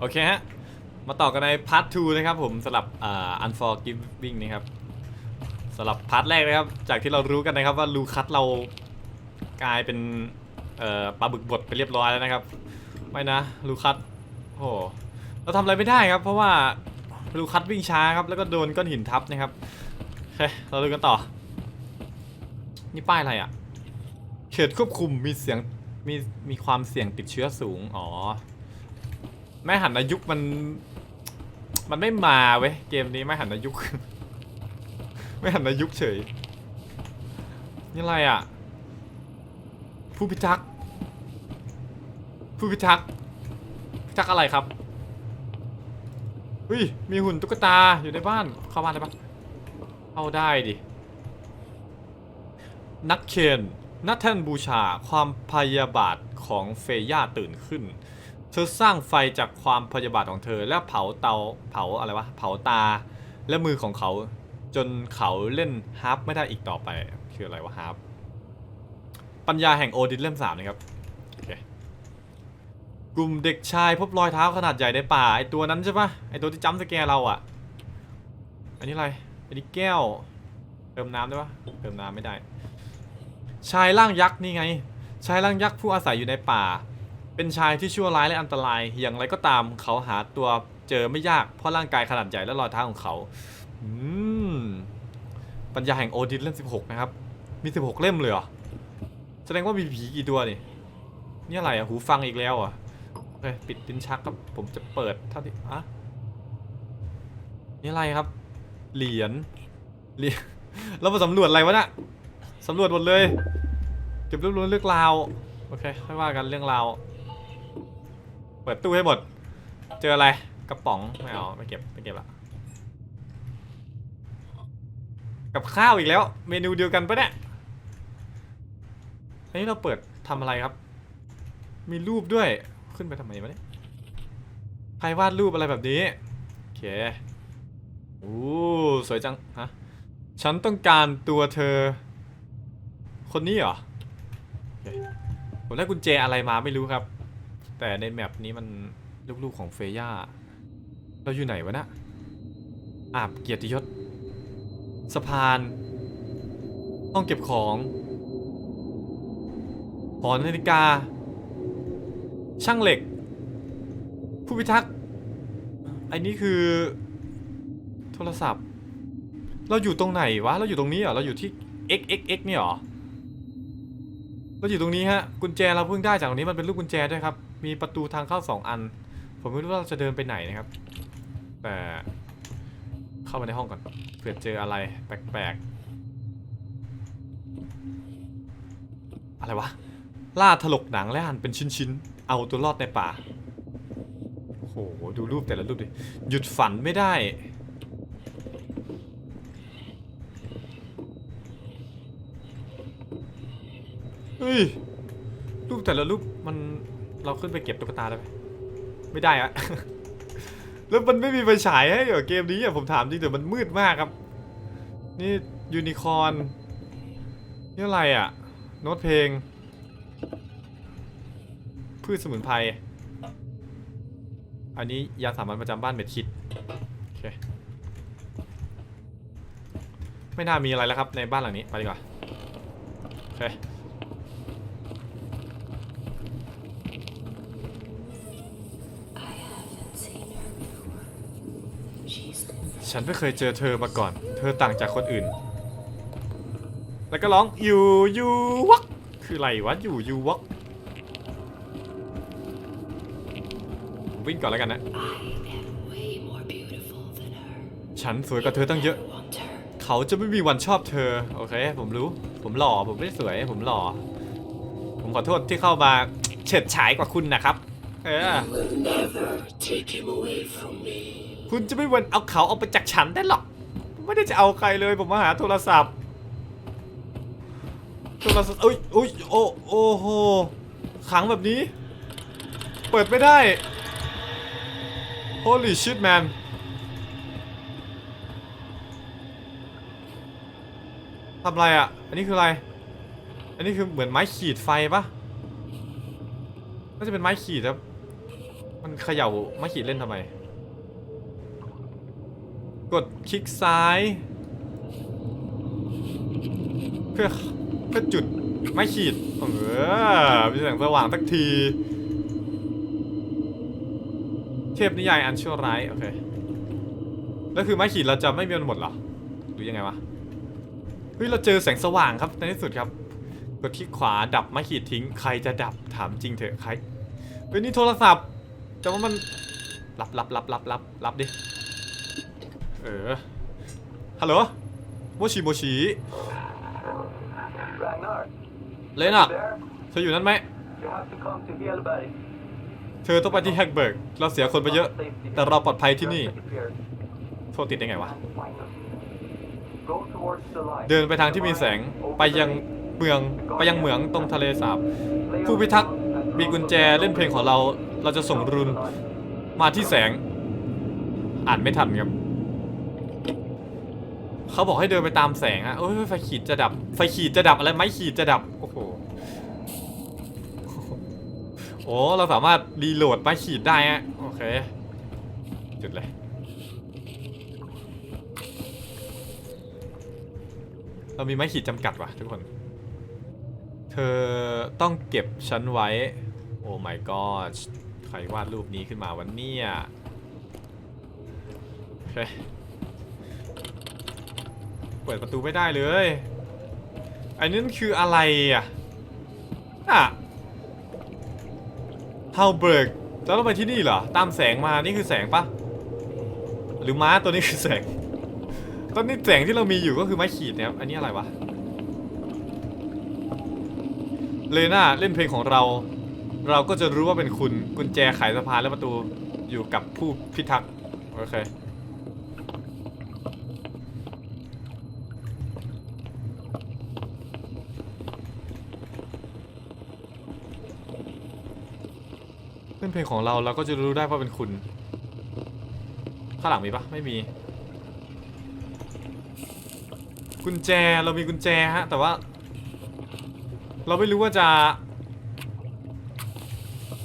โอเคฮะ มาต่อกันในพาร์ท 2 นะครับผมสำหรับอ่า unforgiving นะครับสำหรับพาร์ทแรกนะครับ จากที่เรารู้กันนะครับว่าลูคัสเรากลายเป็นเอ่อปลาบึกบดไปเรียบร้อยแล้วนะครับ ไม่นะลูคัสโอ้เราทำอะไรไม่ได้ครับ เพราะว่าลูคัสวิ่งช้าครับ แล้วก็โดนก้อนหินทับนะครับโอเคเราดูกันต่อ นี่ป้ายอะไรอะเขตควบคุมมีเสียงมีมีความเสี่ยงติดเชื้อสูง อ๋อ แม่หันอายุกมัน มันไม่มาเว้ยเกมนี้แม่หันอายุกไม่หันอายุกเฉย นี่อะไรอะ ผู้พิทักษ์ผู้พิทักษ์พิทักษ์อะไรครับเฮ้ยมีหุ่นตุ๊กตาอยู่ในบ้านเข้าบ้านได้ปะเข้าได้ดิ นักเคนนัทเทนบูชาความพยาบาทของเฟย่าตื่นขึ้น เธอสร้างไฟจากความพยาบาทของเธอ และเผาเตาเผาอะไรวะเผาตาและมือของเขา จนเขาเล่นฮาร์ปไม่ได้อีกต่อไป คืออะไรวะฮาร์ปปัญญาแห่งโอดินเล่มสามนะครับโอเคกลุ่มเด็กชายพบรอยเท้าขนาดใหญ่ในป่าไอตัวนั้นใช่ปะไอตัวที่จัมป์สแกเราอะอันนี้อะไรอันนี้แก้ว เติมน้ำได้ปะเติมน้ำไม่ได้ ชายร่างยักษ์นี่ไง ชายร่างยักษ์ผู้อาศัยอยู่ในป่า เป็นชายที่ชั่วร้ายและอันตราย อย่างไรก็ตามเขาหาตัวเจอไม่ยาก เพราะร่างกายขนาดใหญ่และรอยเท้าของเขา อืม ปัญญาแห่งโอดินเล่ม 16 นะครับ มี 16 เล่มเลยเหรอ แสดงว่ามีผีกี่ตัวนี่ นี่อะไรอะหูฟังอีกแล้วอะโอเคปิดดินชักครับ ผมจะเปิดเท่าที่อะนี่อะไรครับ เหรียญ เหรียญ เรามาสำรวจอะไรวะน่ะสำรวจหมดเลย เก็บรวบรวมเรื่องราว โอเคไม่ว่ากันเรื่องราว เปิดตู้ให้หมด เจออะไร กระป๋อง ไม่เอาไม่เก็บไม่เก็บละ กับข้าวอีกแล้ว เมนูเดียวกันปะเนี่ย อันนี้เราเปิดทำอะไรครับ มีรูปด้วย ขึ้นไปทำไมวะเนี่ย ใครวาดรูปอะไรแบบนี้ โอเคโอ้สวยจัง ฮะ ฉันต้องการตัวเธอ คนนี้เหรออผมได้กุญแจอะไรมาไม่รู้ครับ แต่ในแมปนี้มันลูกๆของเฟย่า เราอยู่ไหนวะนะอาบเกียรติยศ สะพาน ห้องเก็บของ หอนาฬิกา ช่างเหล็ก ผู้พิทักษ์ไอ้นี่คือ โทรศัพท์ เราอยู่ตรงไหนวะ เราอยู่ตรงนี้เหรอ เราอยู่ที่ x x x เนี่ยเหรอเราอยู่ตรงนี้ฮะ กุญแจเราเพิ่งได้จากตรงนี้มันเป็นลูกกุญแจด้วยครับ มีประตูทางเข้าสองอัน ผมไม่รู้ว่าเราจะเดินไปไหนนะครับ แต่เข้ามาในห้องก่อนเผื่อเจออะไรแปลกๆ อะไรวะ ล่าถลกหนังและหั่นเป็นชิ้นๆ เอาตัวรอดในป่า โอ้โห ดูรูปแต่ละรูปดิ หยุดฝันไม่ได้เฮ้ยรูปแต่ละรูปมัน เราขึ้นไปเก็บตุ๊กตาได้ไหมไม่ได้อะ แล้วมันไม่มีไฟฉายให้เหรอเกมนี้อะผมถามจริงแต่มันมืดมากครับ นี่ยูนิคอร์นนี่อะไรอะโน้ตเพลง พืชสมุนไพร อันนี้ยาสามัญประจำบ้านเม็ดคิดโอเคไม่น่ามีอะไรแล้วครับในบ้านหลังนี้ ไปดีกว่าโอเค ฉันไม่เคยเจอเธอมาก่อน เธอต่างจากคนอื่น แล้วก็ร้องอยู่อยู่วักคืออะไรวะอยู่อยู่วักวิ่งก่อนแล้วกันนะ ฉันสวยกว่าเธอตั้งเยอะ เขาจะไม่มีวันชอบเธอ โอเค ผมรู้ ผมหล่อ ผมไม่ได้สวย ผมหล่อ ผมขอโทษที่เข้ามาเฉิดฉายกว่าคุณนะครับ เออ คุณจะไม่วันเอาเขาเอาไปจากฉันได้หรอก ไม่ได้จะเอาใครเลยผมมาหาโทรศัพท์ โทรศัพท์เอ้ยอุ้ยโอ้โอ้โหขังแบบนี้ เปิดไม่ได้ Holy shit man ทำอะไรอะ อันนี้คืออะไร อันนี้คือเหมือนไม้ขีดไฟปะน่าจะเป็นไม้ขีดครับ มันเขย่าไม่ขีดเล่นทำไม กดคลิกซ้าย เพื่อเพื่อจุดไม่ขีดเออมีแสงสว่างสักที เทพนิยายอันชั่วร้ายโอเคแล้วคือไม้ขีดเราจะไม่มีมันหมดเหรอหรือยังไงวะเฮ้ยเราเจอแสงสว่างครับในที่สุดครับกดที่ขวาดับไม้ขีดทิ้ง ใครจะดับถามจริงเถอะใครเฮ้ยนี่โทรศัพท์แต่ว่ามันรับรับรับรับรับรับดิ เออ ฮัลโหล โมชิโมชิเลนอะ there? เธออยู่นั่นไหม เธอต้องไปที่แฮกเบิร์ก เราเสียคนไปเยอะ แต่เราปลอดภัยที่นี่ โทรติดได้ไงวะ เดินไปทางที่มีแสง ไปยังเมือง ไปยังเหมืองตรงทะเลสาบ ผู้พิทักษ์มีกุญแจเล่นเพลงของเรา เราจะส่งรุนมาที่แสง อ่านไม่ทันครับ เขาบอกให้เดินไปตามแสงอะโอ้ยไฟขีดจะดับ ไฟขีดจะดับอะไรไม้ขีดจะดับ โอ้โห โอ้เราสามารถรีโหลดไม้ขีดได้ฮะโอเค จุดเลย เรามีไม้ขีดจำกัดว่ะทุกคน เธอต้องเก็บฉันไว้ โอ้ my god ใครวาดรูปนี้ขึ้นมาวันนี้โอเค เปิดประตูไม่ได้เลย อันนี้นคืออะไรอะอะเฮาเบิร์กแล้วเราไปที่นี่เหรอ ตามแสงมา นี่คือแสงปะหรือม้าตัวนี้คือแสง ตอนนี้แสงที่เรามีอยู่ก็คือไม้ขีดนะครับ อันนี้อะไรวะ เลน่าเล่นเพลงของเรา เราก็จะรู้ว่าเป็นคุณ กุญแจไขสะพานและประตูอยู่กับผู้พิทักษ์ โอเค เล่นเพลงของเราเราก็จะรู้ได้ว่าเป็นคุณ ข้างหลังมีปะไม่มี กุญแจเรามีกุญแจฮะ แต่ว่า เราไม่รู้ว่าจะ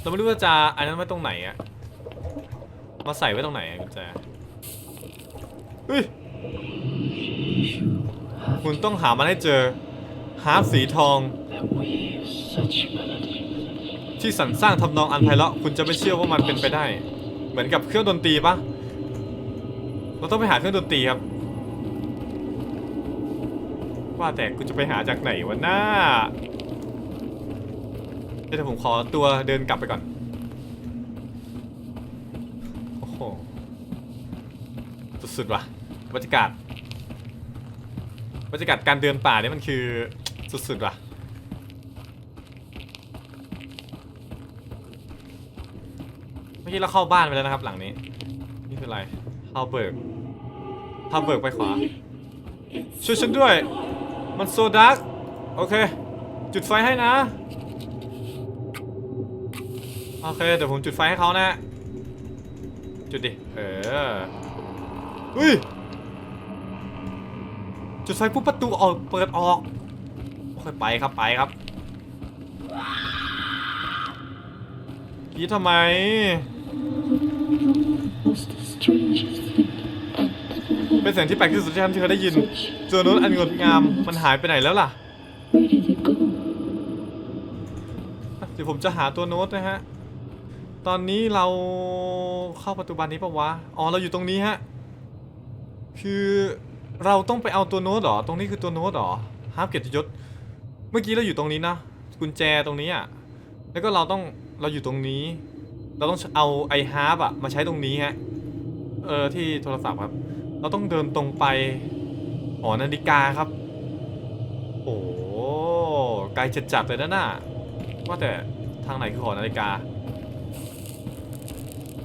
เราไม่รู้ว่าจะอันนั้นไว้ตรงไหนอะมาใส่ไว้ตรงไหนอะกุญแจเฮ้ยคุณต้องหามันให้เจอฮาร์ปสีทอง ที่สรรสร้างทำนองอันไพเราะคุณจะไม่เชื่อว่ามันเป็นไปได้ เหมือนกับเครื่องดนตรีปะเราต้องไปหาเครื่องดนตรีครับ ว่าแต่กูจะไปหาจากไหนวะหน้าเดี๋ยวผมขอตัวเดินกลับไปก่อนโอ้โหสุดๆว่ะบรรยากาศบรรยากาศการเดินป่าเนี่ยมันคือสุดๆว่ะ กี้เราเข้าบ้านไปแล้วนะครับ หลังนี้ นี่คืออะไรฮาเบิร์กฮาเบิร์กไปขวา ช่วยฉันด้วย มันโซดาร์กโอเค จุดไฟให้นะ โอเค เดี๋ยวผมจุดไฟให้เขานะ จุดดิ เออ อุ้ย จุดไฟปุ๊บประตูออกเปิดออกโอเคไปครับไปครับพีททำไม Was the strangest thing เป็นเสียงที่แปลกที่สุดที่ฉันเคยได้ยินตัวโน้ตอันงดงามมันหายไปไหนแล้วล่ะ Where did it go? เดี๋ยวผมจะหาตัวโน้ตนะฮะ ตอนนี้เราเข้าประตูบานนี้ปะวะ อ๋อ เราอยู่ตรงนี้ฮะ คือเราต้องไปเอาตัวโน้ตเหรอ ตรงนี้คือตัวโน้ตเหรอฮาร์ปเกียรติยศ เมื่อกี้เราอยู่ตรงนี้นะ กุญแจตรงนี้อะ แล้วก็เราต้อง เราอยู่ตรงนี้ เราต้องเอาไอฮาร์ปอะมาใช้ตรงนี้ฮะ เออที่โทรศัพท์ครับ เราต้องเดินตรงไปหอนาฬิกาครับ โอ้ไกลจัดๆเลยนะน่ะว่าแต่ทางไหนคือหอนาฬิกา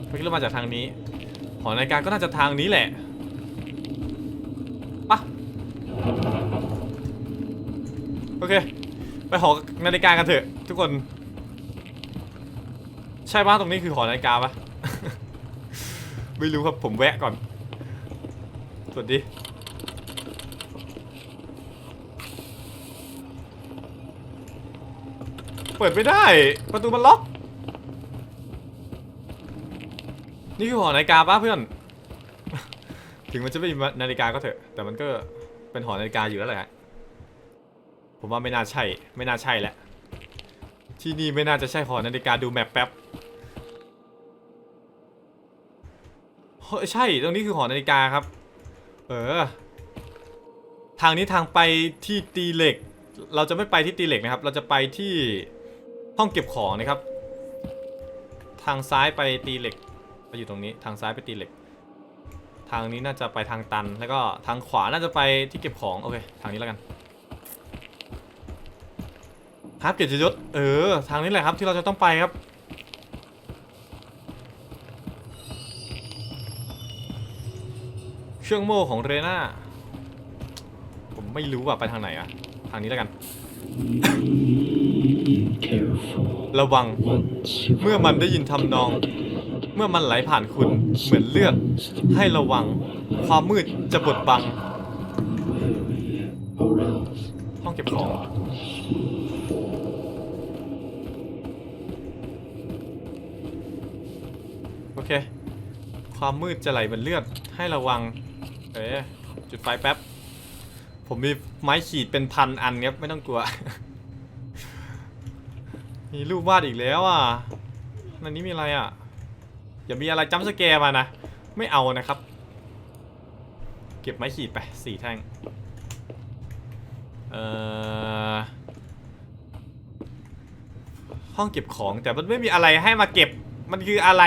เมื่อกี้เรามาจากทางนี้ หอนาฬิกาก็น่าจะทางนี้แหละปะโอเค ไปหอนาฬิกากันเถอะ ทุกคน ใช่ปะตรงนี้คือหอนาฬิกาปะไม่รู้ครับผมแวะก่อน สวัสดี เปิดไม่ได้ ประตูมันล็อก นี่คือหอนาฬิกาป้าเพื่อน ถึงมันจะไม่มีนาฬิกาก็เถอะ แต่มันก็เป็นหอนาฬิกาอยู่แล้วแหละผมว่าไม่น่าใช่ ไม่น่าใช่แหละ ที่นี่ไม่น่าจะใช่หอนาฬิกาดูแมปแป๊บ ใช่ตรงนี้คือหอนาฬิกาครับ เออ ทางนี้ทางไปที่ตีเหล็ก เราจะไม่ไปที่ตีเหล็กนะครับ เราจะไปที่ห้องเก็บของนะครับ ทางซ้ายไปตีเหล็กไปอยู่ตรงนี้ ทางซ้ายไปตีเหล็ก ทางนี้น่าจะไปทางตัน แล้วก็ทางขวาน่าจะไปที่เก็บของ โอเค ทางนี้แล้วกันครับเกียรติยศ เออ ทางนี้แหละครับที่เราจะต้องไปครับ เครื่องโม่ของเรน่าผมไม่รู้ว่าไปทางไหนอะทางนี้แล้วกัน ระวัง เมื่อมันได้ยินทำนอง เมื่อมันไหลผ่านคุณเหมือนเลือดให้ระวัง ความมืดจะบดบัง ห้องเก็บของโอเค ความมืดจะไหลเหมือนเลือดให้ระวัง จุดไฟแป๊บ ผมมีไม้ขีดเป็นพันอันครับไม่ต้องกลัว มีรูปวาดอีกแล้วอะอันนี้มีอะไรอะ อย่ามีอะไรจ้ำสแกมานะ ไม่เอานะครับ เก็บไม้ขีดไปสี่แท่ง เอ่อ ห้องเก็บของแต่มันไม่มีอะไรให้มาเก็บ มันคืออะไร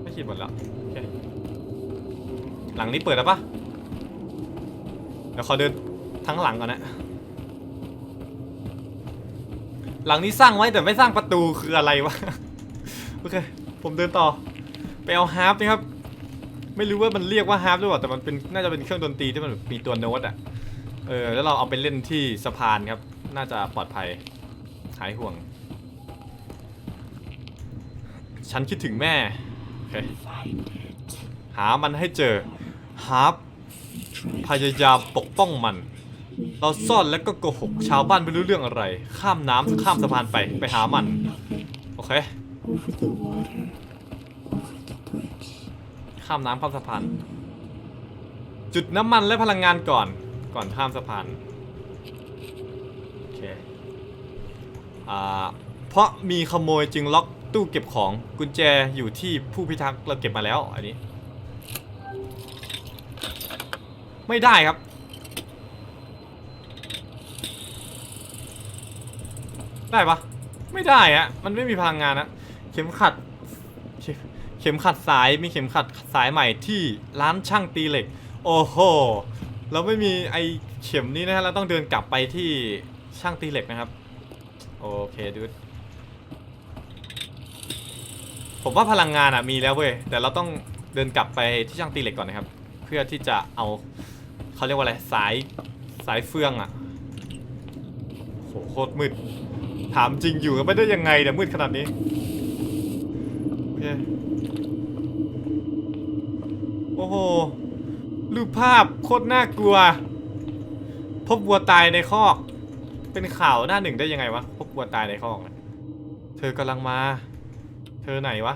ไม่ขีดหมดแล้ว หลังนี้เปิดแล้วปะเดี๋ยวขอเดินทั้งหลังก่อนนะหลังนี้สร้างไว้แต่ไม่สร้างประตูคืออะไรวะโอเคผมเดินต่อไปเอาฮาร์ปนะครับ ไม่รู้ว่ามันเรียกว่าฮาร์ปหรือเปล่าแต่มันเป็นน่าจะเป็นเครื่องดนตรีที่มันมีตัวโน้ตอะเออแล้วเราเอาไปเล่นที่สะพานครับ น่าจะปลอดภัยหายห่วง ฉันคิดถึงแม่โอเค find it. หามันให้เจอาร์ปพยายามปกป้องมัน เราซ่อนแล้วก็โกหกชาวบ้านไม่รู้เรื่องอะไร ข้ามน้ำข้ามสะพานไปไปหามัน โอเค ข้ามน้ำข้ามสะพาน จุดน้ำมันและพลังงานก่อน ก่อนข้ามสะพาน โอเค อ่า เพราะมีขโมยจึงล็อกตู้เก็บของกุญแจอยู่ที่ผู้พิทักษ์เราเก็บมาแล้วอันนี้ ไม่ได้ครับ ได้ปะไม่ได้อะมันไม่มีพลังงานนะเข็มขัด เข็มขัดสายมีเข็มขัดสายใหม่ที่ร้านช่างตีเหล็ก โอ้โหเราไม่มีไอเข็มนี้นะฮะเราต้องเดินกลับไปที่ช่างตีเหล็กนะครับ โอเคดูดผมว่าพลังงานอะมีแล้วเว้ยแต่เราต้องเดินกลับไปที่ช่างตีเหล็กก่อนนะครับ เพื่อที่จะเอา เขาเรียกว่าอะไรสายสายเฟืองอะโหโคตรมืด ถามจริงอยู่กันไม่ได้ยังไงเนี่ยมืดขนาดนี้โอเคโอ้โหรูปภาพโคตรน่ากลัว พบวัวตายในคอก เป็นข่าวหน้าหนึ่งได้ยังไงวะพบวัวตายในคอกอะเธอกำลังมา เธอไหนวะ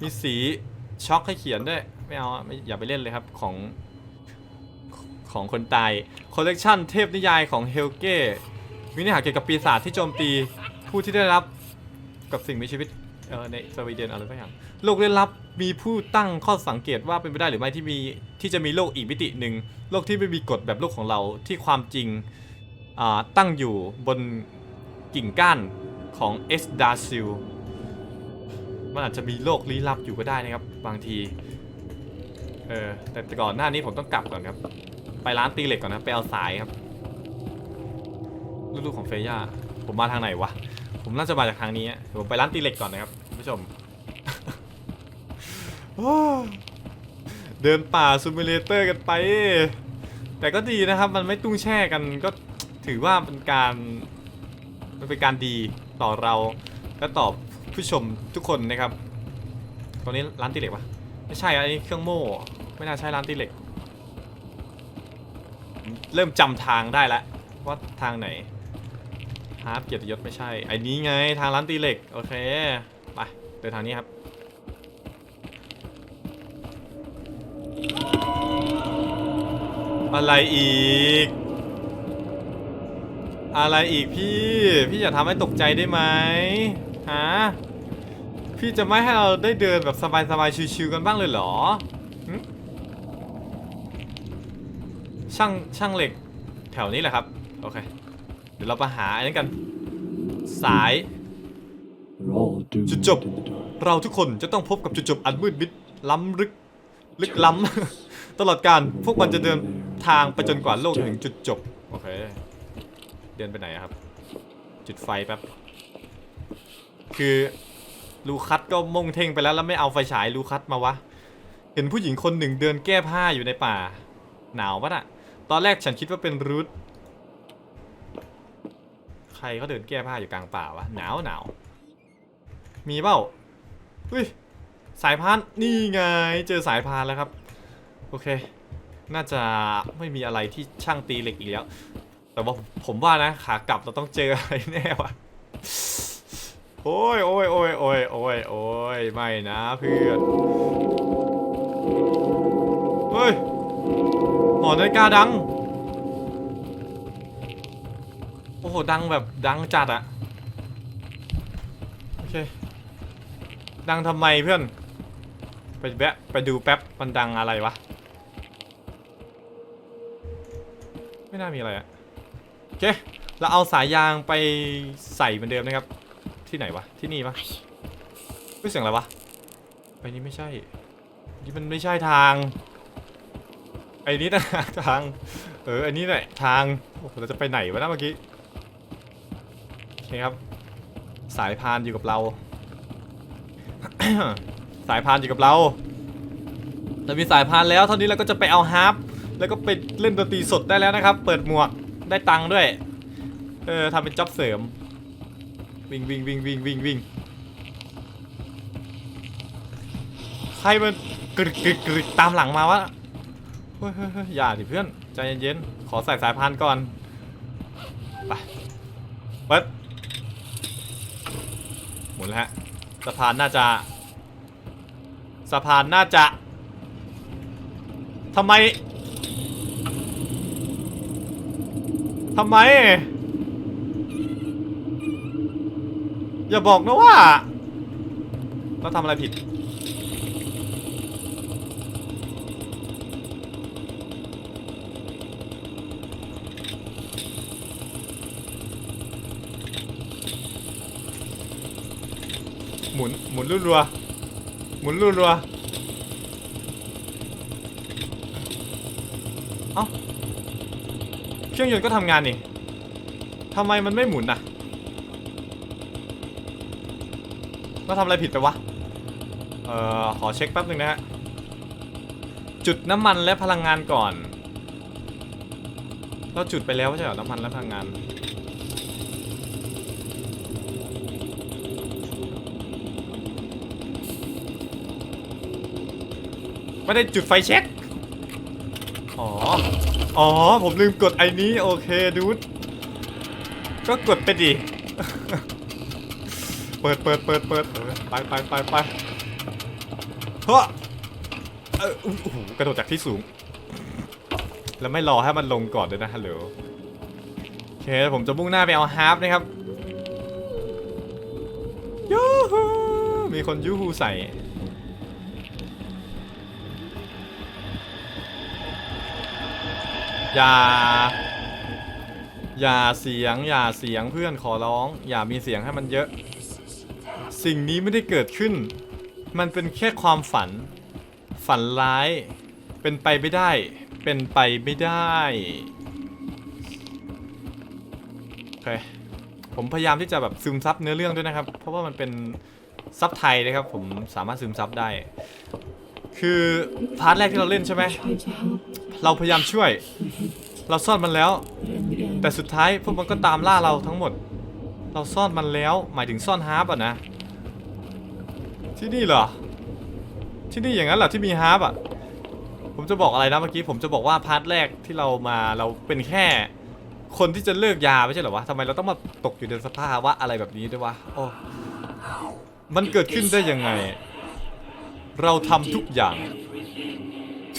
มีสีช็อกให้เขียนด้วยไม่เอาไม่อย่าไปเล่นเลยครับของ ของคนตายคอลเลกชันเทพนิยายของเฮลเก้วินิหารเกี่ยวกับปีศาจที่โจมตีผู้ที่ได้รับกับสิ่งมีชีวิตในสวีเดนอะไรสักอย่างโลกเล่นลับมีผู้ตั้งข้อสังเกตว่าเป็นไปได้หรือไม่ที่มีที่จะมีโลกอีกมิติหนึ่งโลกที่ไม่มีกฎแบบโลกของเราที่ความจริงตั้งอยู่บนกิ่งก้านของเอสดาซิลมันอาจจะมีโลกลี้ลับอยู่ก็ได้นะครับบางที เออแต่ก่อนหน้านี้ผมต้องกลับก่อนครับ ไปร้านตีเหล็กก่อนนะ ไปเอาสายครับ ลูกๆของเฟย่า ผมมาทางไหนวะ ผมน่าจะมาจากทางนี้ผมไปร้านตีเหล็กก่อนนะครับคุณผู้ชม เดินป่าซูมิเลเตอร์กันไป แต่ก็ดีนะครับ มันไม่ตุ้งแช่กันก็ถือว่าเป็นการมันเป็นการดีต่อเราและต่อผู้ชมทุกคนนะครับตรงนี้ร้านตีเหล็กปะไม่ใช่อะอันนี้เครื่องโม่ ไม่น่าใช่ร้านตีเหล็ก เริ่มจำทางได้แล้วว่าทางไหนฮาร์ปเกียรติยศไม่ใช่ไอ้นี้ไงทางร้านตีเหล็ก โอเค ไปดินทางนี้ครับอะไรอีก อะไรอีกพี่ พี่อย่าทำให้ตกใจได้ไหมฮะพี่จะไม่ให้เราได้เดินแบบสบายๆชิวๆกันบ้างเลยเหรอหึ ช่างช่างเหล็กแถวนี้แหละครับ โอเค เดี๋ยวเราไปหาอันนี้กัน สาย We're all doomed Good job. in the dark. เราทุกคนจะต้องพบกับจุดจบอันมืดมิด ล้ำลึก ลึกล้ำ ตลอดการพวกมันจะเดินทางไปจนกว่าโลกจะถึงจุดจบ โอเค เดินไปไหนอะครับ จุดไฟแป๊บ คือลูคัสก็มุ่งเท่งไปแล้วแล้วไม่เอาไฟฉายลูคัสมาวะ เห็นผู้หญิงคนหนึ่งเดินแก้ผ้าอยู่ในป่า หนาวปะน่ะ ตอนแรกฉันคิดว่าเป็นรูทใครเขาเดินแก้ผ้าอยู่กลางป่าวะหนาวหนาวมีเปล่าเฮ้ยสายพานนี่ไงเจอสายพานแล้วครับ โอเค น่าจะไม่มีอะไรที่ช่างตีเหล็กอีกแล้ว แต่ว่าผมว่านะขากลับเราต้องเจออะไรแน่วะโอ้ยโอ้ยโอ้ยโอ้ยโอ้ยโอ้ยไม่นะเพื่อน อนาฬิกาดัง โอ้โห ดังแบบดังจัดอะโอเค ดังทำไมเพื่อน ไปแวะไปดูแป๊บ มันดังอะไรวะ ไม่น่ามีอะไรอะโอเค เราเอาสายยางไปใส่เหมือนเดิมนะครับ ที่ไหนวะ ที่นี่ปะเฮ้ยเสียงอะไรวะ ไปนี่ไม่ใช่ นี่มันไม่ใช่ทาง ไอ้นี่นะทาง เออ อันนี้แหละทาง โอ้โห เราจะไปไหนวะนะเมื่อกี้ โอเคครับ สายพานอยู่กับเรา สายพานอยู่กับเรา เรามีสายพานแล้ว เท่านี้เราก็จะไปเอาฮาร์ป แล้วก็ไปเล่นดนตรีสดได้แล้วนะครับ เปิดหมวก ได้ตังค์ด้วย เออทำเป็นจ็อบเสริม วิ่งวิ่งวิ่งวิ่งวิ่งวิ่งใครมันกรึกกรึกกรึกตามหลังมาวะ เฮ้ยอย่าดิเพื่อน ใจเย็นๆ ขอใส่สายพานก่อน ไป เปิด หมุนแล้วฮะ สะพานน่าจะ สะพานน่าจะ ทำไม ทำไม อย่าบอกนะว่า เราทำอะไรผิด หมุนหมุนรัวๆหมุนรัวๆเอ้าเครื่องยนต์ก็ทำงานนี่ทำไมมันไม่หมุนน่ะเราทำอะไรผิดไปวะ เอ่อ ขอเช็คแป๊บหนึ่งนะฮะ จุดน้ำมันและพลังงานก่อน เราจุดไปแล้วใช่เหรอ น้ำมันและพลังงาน ไม่ได้จุดไฟเช็คอ๋อ อ๋อ ผมลืมกดไอ้นี้ โอเคดูดก็กดไปดิ เปิดเปิดเปิดเปิดไปไปไปไปเฮ้อเออโอ้โหกระโดดจากที่สูง แล้วไม่รอให้มันลงก่อนด้วยนะฮัลโหลโอเคผมจะมุ่งหน้าไปเอาฮาร์ปนะครับยูฮูมีคนยูฮูใส่ อย่า อย่าเสียง อย่าเสียงเพื่อนขอร้อง อย่ามีเสียงให้มันเยอะ สิ่งนี้ไม่ได้เกิดขึ้น มันเป็นแค่ความฝัน ฝันร้าย เป็นไปไม่ได้ เป็นไปไม่ได้โอเคผมพยายามที่จะแบบซึมซับเนื้อเรื่องด้วยนะครับ เพราะว่ามันเป็นซับไทยนะครับ ผมสามารถซึมซับได้ คือพาร์ทแรกที่เราเล่นใช่ไหม เราพยายามช่วย เราซ่อนมันแล้ว แต่สุดท้ายพวกมันก็ตามล่าเราทั้งหมด เราซ่อนมันแล้ว หมายถึงซ่อนฮาร์ปอะนะ ที่นี่เหรอ ที่นี่อย่างนั้นเหรอที่มีฮาร์ปอะ ผมจะบอกอะไรนะเมื่อกี้ผมจะบอกว่าพาร์ทแรกที่เรามาเราเป็นแค่คนที่จะเลิกยาไม่ใช่เหรอวะทำไมเราต้องมาตกอยู่ในสภาวะอะไรแบบนี้ด้วยวะโอ้มันเกิดขึ้นได้ยังไง เราทำทุกอย่าง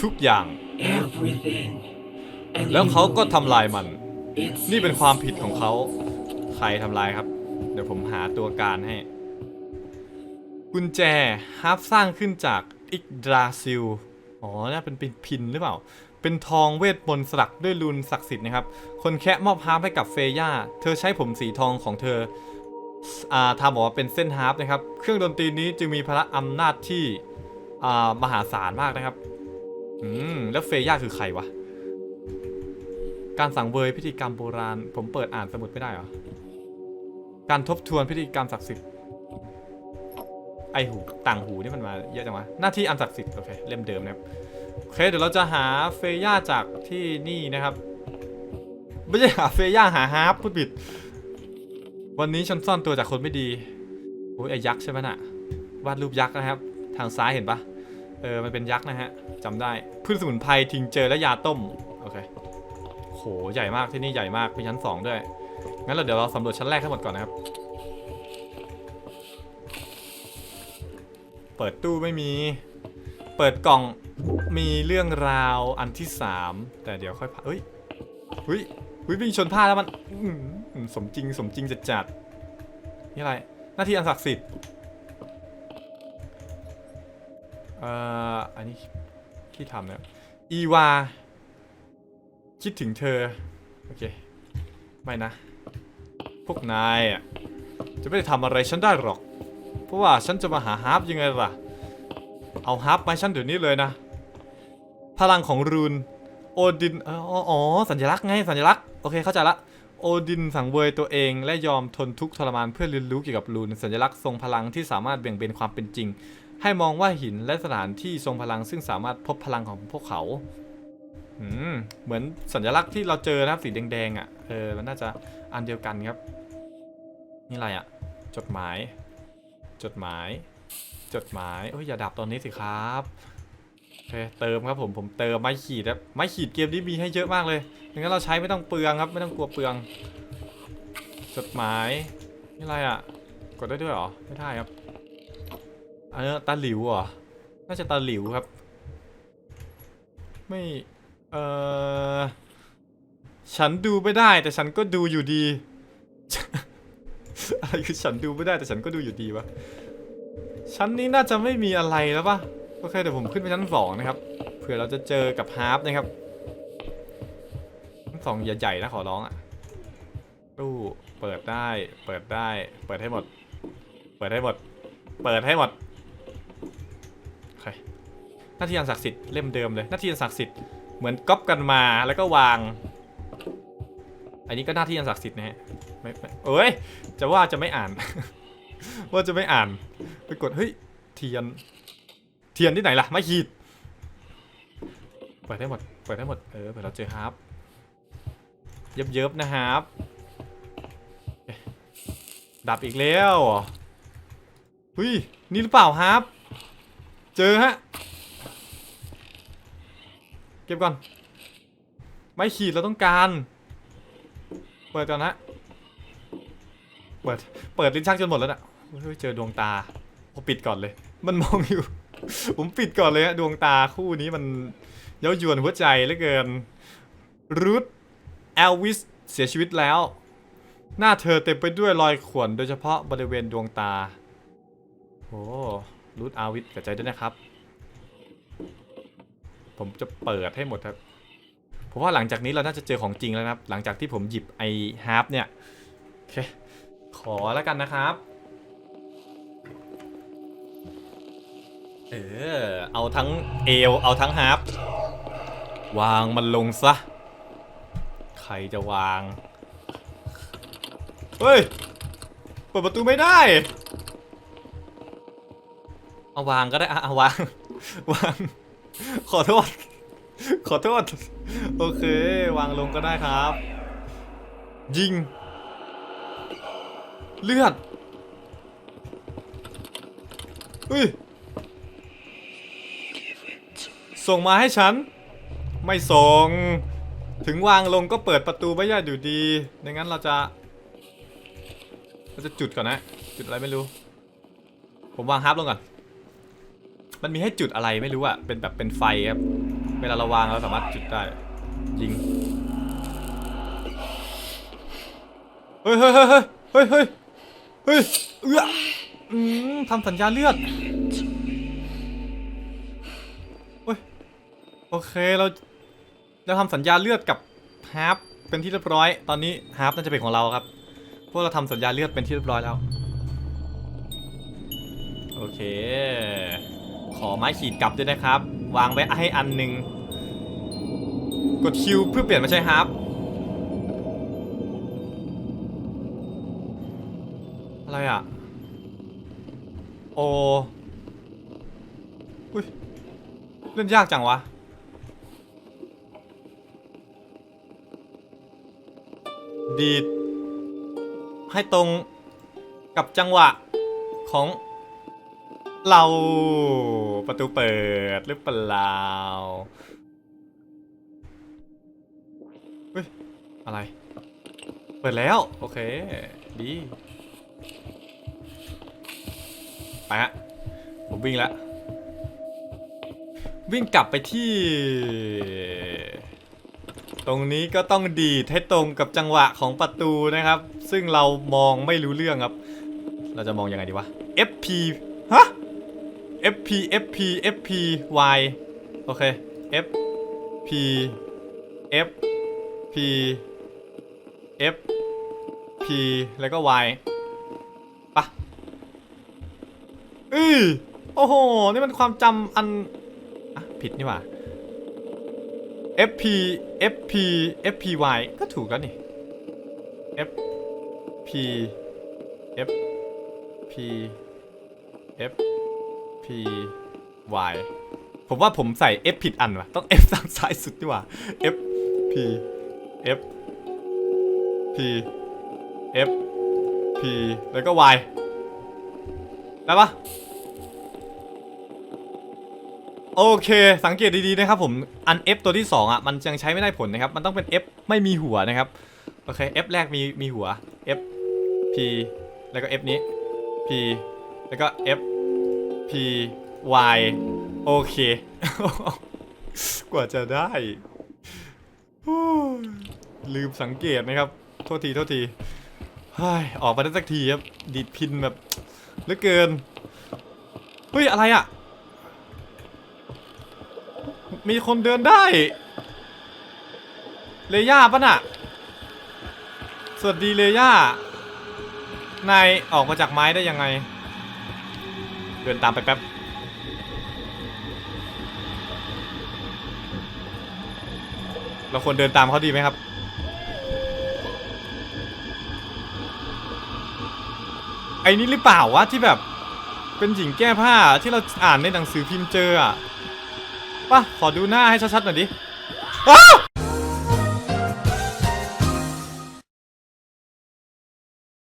ทุกอย่าง แล้ว you เขาก็ know ทำลายมัน It's นี่เป็นความผิดของเขา ใครทำลายครับ เดี๋ยวผมหาตัวการให้ กุญแจฮาร์ฟสร้างขึ้นจากอิกดราซิล อ๋อน่าเป็นเป็นพินหรือเปล่า เป็นทองเวทมนต์สลักด้วยรูนศักดิ์สิทธิ์นะครับ คนแคะมอบฮาร์ฟให้กับเฟย่า เธอใช้ผมสีทองของเธออ่าทำออกมาเป็นเส้นฮาร์ฟนะครับ เครื่องดนตรีนี้จึงมีพละอำนาจที่อ่ามหาศาลมากนะครับ อืม แล้วเฟย่าคือใครวะ การสังเวยพิธีกรรมโบราณ ผมเปิดอ่านสมุดไม่ได้เหรอ การทบทวนพิธีกรรมศักดิ์สิทธิ์ ไอหูต่างหูนี่มันมาเยอะจังวะ หน้าที่อันศักดิ์สิทธิ์โอเค เล่มเดิมนะครับ โอเค เดี๋ยวเราจะหาเฟย่าจากที่นี่นะครับ ไม่ใช่หาเฟย่าหาฮาร์ปพูดผิด วันนี้ฉันซ่อนตัวจากคนไม่ดี โอ้ยไอยักษ์ใช่ไหมน่ะ วาดรูปยักษ์นะครับ ทางซ้ายเห็นปะ เออ มันเป็นยักษ์นะฮะจำได้พืชสมุนไพรทิงเจอและยาต้ม โอเคโหใหญ่มากที่นี่ใหญ่มากมีชั้นสองด้วย งั้นเราเดี๋ยวเราสำรวจชั้นแรกทั้งหมดก่อนนะครับ เปิดตู้ไม่มี เปิดกล่องมีเรื่องราวอันที่สามแต่เดี๋ยวค่อยพาเฮ้ยเฮ้ยวิ่งชนผ้าแล้วมันสมจริงสมจริงจัดจัดนี่อะไร หน้าที่อันศักดิ์สิทธิ์ เอ่ออันนี้ที่ทำเนี่ยอีวา คิดถึงเธอ โอเค ไม่นะ พวกนายอะ จะไม่ได้ทำอะไรฉันได้หรอก เพราะว่าฉันจะมาหาฮาร์ปยังไงล่ะ เอาฮาร์ปมาฉันเดี๋ยวนี้เลยนะ พลังของรูน โอดินอ๋ออ๋อ สัญลักษณ์ไง สัญลักษณ์ โอเค เข้าใจละ โอดินสังเวยตัวเอง และยอมทนทุกข์ทรมานเพื่อเรียนรู้เกี่ยวกับรูน สัญลักษณ์ทรงพลังที่สามารถเบี่ยงเบนความเป็นจริง ให้มองว่าหินและสถานที่ทรงพลังซึ่งสามารถพบพลังของพวกเขาอืมเหมือนสัญลักษณ์ที่เราเจอนะครับสีแดงๆอะเออมันน่าจะอันเดียวกันครับ นี่อะไรอะ จดหมาย จดหมาย จดหมายเอ้ยอย่าดับตอนนี้สิครับโอเคเติมครับผมผมเติมไม้ขีดครับไม้ขีดเกมนี้มีให้เยอะมากเลยดังนั้นเราใช้ไม่ต้องเปลืองครับ ไม่ต้องกลัวเปลือง จดหมายนี่อะไรอะ กดได้ด้วยหรอไม่ได้ครับ อันนี้ตาหลิวเหรอ น่าจะตาหลิวครับ ไม่ เออฉันดูไม่ได้แต่ฉันก็ดูอยู่ดี อะไรคือฉันดูไม่ได้แต่ฉันก็ดูอยู่ดีวะ ชั้นนี้น่าจะไม่มีอะไรแล้วปะโอเคเดี๋ยวผมขึ้นไปชั้นสองนะครับ เผื่อเราจะเจอกับฮาร์ปนะครับ ชั้นสองใหญ่ๆนะขอร้องอะ่ะตู้เปิดได้ เปิดได้ เปิดให้หมด เปิดให้หมด เปิดให้หมด หน้าที่อันศักดิ์สิทธิ์เล่มเดิมเลยหน้าที่อันศักดิ์สิทธิ์เหมือนก๊อปกันมาแล้วก็วาง อันนี้ก็หน้าที่อันศักดิ์สิทธิ์นะฮะไม่เอ้ยจะว่าจะไม่อ่าน ว่าจะไม่อ่านไปกดเฮ้ยเทียน เทียนที่ไหนล่ะไม่ขีดเปิดได้หมดเปิดได้หมดเออเปิดเราเจอฮาร์ปเยิบๆนะฮาร์ปดับอีกแล้วเฮ้ยนี่หรือเปล่าฮาร์ปเจอฮะ เก็บก่อน ไม่ขีดเราต้องการ เปิดก่อนนะ เปิด เปิดลิ้นชักจนหมดแล้วน่ะเฮ้ยเจอดวงตาผมปิดก่อนเลย มันมองอยู่ ผมปิดก่อนเลยฮะดวงตาคู่นี้มันเย้ายวนหัวใจเหลือเกิน รูทเอลวิสเสียชีวิตแล้ว หน้าเธอเต็มไปด้วยรอยข่วนโดยเฉพาะบริเวณดวงตา โอ้รูทอาวิสกับใจด้วยนะครับ ผมจะเปิดให้หมดครับ ผมว่าหลังจากนี้เราน่าจะเจอของจริงแล้วนะครับ หลังจากที่ผมหยิบไอฮาร์ปเนี่ยโอเคขอแล้วกันนะครับ เออ เอาทั้งเอว เอาทั้งฮาร์ปวางมันลงซะ ใครจะวาง เฮ้ย เปิดประตูไม่ได้ เอาวางก็ได้อะเอาวาง วาง ขอโทษ ขอโทษ โอเค วางลงก็ได้ครับ ยิง เลือดเฮ้ย ส่งมาให้ฉัน ไม่ส่ง ถึงวางลงก็เปิดประตูไม่ได้อยู่ดีดังนั้นเราจะ เราจะจุดก่อนนะ จุดอะไรไม่รู้ ผมวางฮาร์ปลงก่อน มันมีให้จุดอะไรไม่รู้อะเป็นแบบเป็นไฟครับ เวลาเราวางเราสามารถจุดได้ ยิง เฮ้ยเฮ้ยเฮ้ยเฮ้ยเฮ้ยเฮ้ยเอื้อทำสัญญาเลือดเฮ้ยโอเคเราเราทำสัญญาเลือดกับฮาร์ปเป็นที่เรียบร้อย ตอนนี้ฮาร์ปน่าจะเป็นของเราครับ พวกเราทำสัญญาเลือดเป็นที่เรียบร้อยแล้ว โอเค ขอไม้ขีดกลับด้วยนะครับ วางไว้ให้อันหนึ่งกดคิวเพื่อเปลี่ยนมาใช้ฮาร์ปอะไรอะ โออุ้ยเล่นยากจังวะดีดให้ตรงกับจังหวะของ เราประตูเปิดหรือเปล่าเฮ้ยอะไร เปิดแล้ว โอเค ดี ไปฮะ ผมวิ่งแล้ว วิ่งกลับไปที่ ตรงนี้ก็ต้องดีดให้ตรงกับจังหวะของประตูนะครับ ซึ่งเรามองไม่รู้เรื่องครับ เราจะมองยังไงดีวะ FP ฮะ FP FP FP Y โอเค F P F P F P แล้วก็ Y ปะอือโอ้โห นี่มันความจำอันอะผิดนี่หว่า FP FP FPY ก็ถูกแล้วนี่ FP FPY ผมว่าผมใส่ F ผิดอันว่ะต้อง F ทางซ้ายสุดดีกว่า FP F P F P แล้วก็ Y ได้ปะโอเค สังเกตดีๆนะครับผม อัน F ตัวที่ 2 อะ มันยังใช้ไม่ได้ผลนะครับ มันต้องเป็น F ไม่มีหัวนะครับ โอเค F แรกมีมีหัว F P แล้วก็ F นี้ P แล้วก็ F P Y โอเค กว่าจะได้ ลืมสังเกตนะครับ โทษที โทษทีเฮ้ยออกมาได้สักทีครับ ดีดพินแบบเหลือเกิน เฮ้ย อะไรอะ มีคนเดินได้ เลย่าปะน่ะ สวัสดีเลย่านายออกมาจากไม้ได้ยังไง เดินตามไปแป๊บ เราควรเดินตามเขาดีไหมครับ ไอ้นี่หรือเปล่าวะที่แบบ เป็นหญิงแก้ผ้าที่เราอ่านในหนังสือพิมพ์เจออะป่ะ ขอดูหน้าให้ชัดๆหน่อยดิ อ้าว